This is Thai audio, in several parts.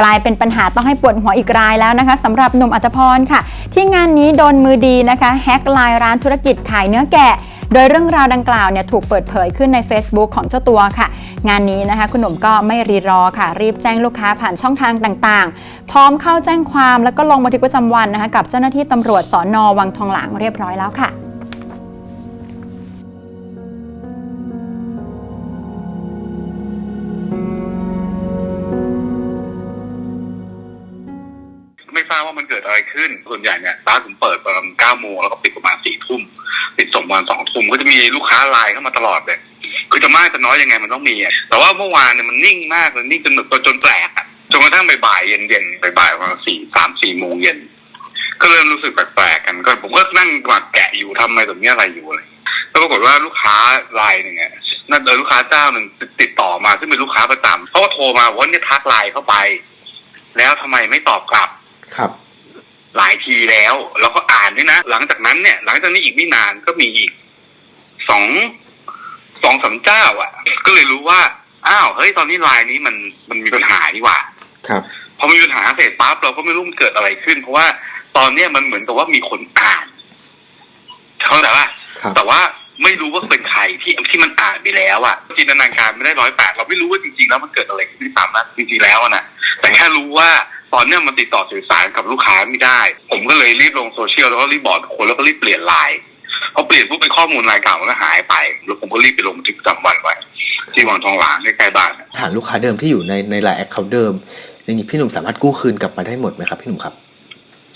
กลายเป็นปัญหาต้องให้ปวดหัวอีกรายแล้วนะคะสำหรับหนุ่มอัตพรค่ะ ที่งานนี้โดนมือดีนะคะแฮกไลน์ร้านธุรกิจขายเนื้อแกะโดยเรื่องราวดังกล่าวเนี่ยถูกเปิดเผยขึ้นใน Facebook ของเจ้าตัวค่ะ งานนี้นะคะคุณหนุ่มก็ไม่รีรอค่ะ รีบแจ้งลูกค้าผ่านช่องทางต่างๆ พร้อมเข้าแจ้งความแล้วก็ลงบันทึกประจำวันนะคะกับเจ้าหน้าที่ตำรวจสอนอวังทองหลางเรียบร้อยแล้วค่ะ ทราบว่ามันเกิดอะไรขึ้น ส่วนใหญ่เนี่ยร้านผมเปิดประมาณเก้าโมงแล้วก็ปิดประมาณสี่ทุ่มปิดส่งวันสองทุ่มก็จะมีลูกค้าไลน์เข้ามาตลอดเลยคือจะมากจะน้อยยังไงมันต้องมีอะแต่ว่าเมื่อวานเนี่ยมันนิ่งมากเลยนิ่งจนแบบจนแปลกจนกระทั่งบ่ายๆเย็นบ่ายประมาณสี่สามสี่โมงเย็นก็เริ่มรู้สึกแปลกๆกันก็ผมก็นั่งกวาดแกะอยู่ทำอะไรแบบนี้อะไรอยู่เลยแล้วปรากฏว่าลูกค้ารายหนึ่งเนี่ยนั่นเออลูกค้าเจ้าหนึ่งติดต่อมาซึ่งเป็นลูกค้าประจำเขาก็โทรมาว่าเนี่ยทักไลน์เข้าไป แล้วทำไมไม่ตอบกลับ ครับ หลายทีแล้วแล้วก็อ่านด้วยนะ หลังจากนั้นเนี่ย หลังจากนี้อีกไม่นานก็มีอีกสองสองสามเจ้า อะ ก็เลยรู้ว่า อ้าวเฮ้ยตอนนี้ไลน์นี้มันมันมีปัญหานี่หว่า ครับพอมีปัญหาเสร็จปั๊บเราก็ไม่รู้มันเกิดอะไรขึ้น เพราะว่าตอนเนี้ยมันเหมือนกับว่ามีคนอ่านเข้าใจป่ะครับแต่ว่าไม่รู้ว่าเป็นใครที่ที่มันอ่านไปแล้วอะจินตนาการไม่ได้ร้อยแปดเราไม่รู้ว่าจริงๆแล้วมันเกิดอะไรขึ้นที่ตามนะจริงๆแล้วอะนะแต่แค่รู้ว่า ตอนเนี้ยมันติดต่อสื่อสารกับลูกค้าไม่ได้ ผมก็เลยรีบลงโซเชียลแล้วก็รีบบอกทุกคนแล้วก็รีบเปลี่ยนไลน์พอเปลี่ยนปุ๊บไปข้อมูลรายเก่ามันก็หายไป แล้วผมก็รีบไปลงบันทึกประจำวันไว้ที่วังทองหลางใกล้ๆบ้านฐานลูกค้าเดิมที่อยู่ในในไลน์แอคเคาท์เดิม อย่างนี้พี่หนุ่มสามารถกู้คืนกลับมาได้หมดไหมครับพี่หนุ่มครับ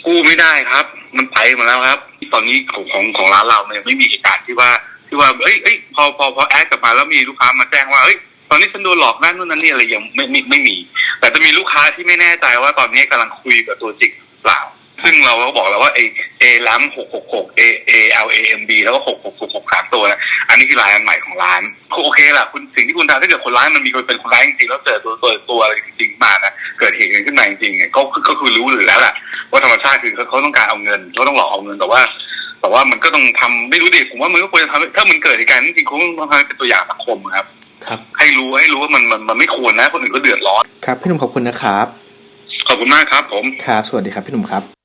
กู้ไม่ได้ครับ มันไปหมาแล้วครับ ตอนนี้ของของของร้านเราเนี่ยไม่มีเหตุการณ์ที่ว่าที่ว่าเอ้ยเอ้ยพอพอพอแอดกลับมาแล้วมีลูกค้ามาแจ้งว่าเอ้ย ตอนนี้ฉันโดนหลอกนั่นนู่นนั่นนี่อะไรยังไม่ไม่ไม่มี แต่จะมีลูกค้าที่ไม่แน่ใจว่าตอนนี้กำลังคุยกับตัวจริงหรือเปล่า ซึ่งเราก็บอกแล้วว่าเอเอลัมหกหกหกเอเอลเอเอ็มบีแล้วก็หกหกหกหกสามตัวนะอันนี้คือรายอันใหม่ของร้านโอเคล่ะคุณสิ่งที่คุณทำถ้าเกิดคนร้ายมันมีคนเป็นคนร้ายจริงๆแล้วเจอตัวตัวตัวอะไรจริงๆมานะเกิดเหตุขึ้นมาจริงๆเนี่ยก็ก็ก็คือรู้อยู่แล้วแหละว่าธรรมชาติคือเขาเขาต้องการเอาเงินเขาต้องหลอกเอาเงินแต่ว่าแต่ว่ามันก็ต้องทำไม่รู้ดิผมว่ามันก็ควรจะทำถ้ามันเกิดเหตุการณ์จริงๆคงต้องทำเป็นตัวอย่างสังคมครับ ครับ ให้รู้ให้รู้ว่ามันมันมันไม่ควรนะคนอื่นก็เดือดร้อน ครับ พี่หนุ่มขอบคุณนะครับ ขอบคุณมากครับ ผม ครับ สวัสดีครับพี่หนุ่มครับ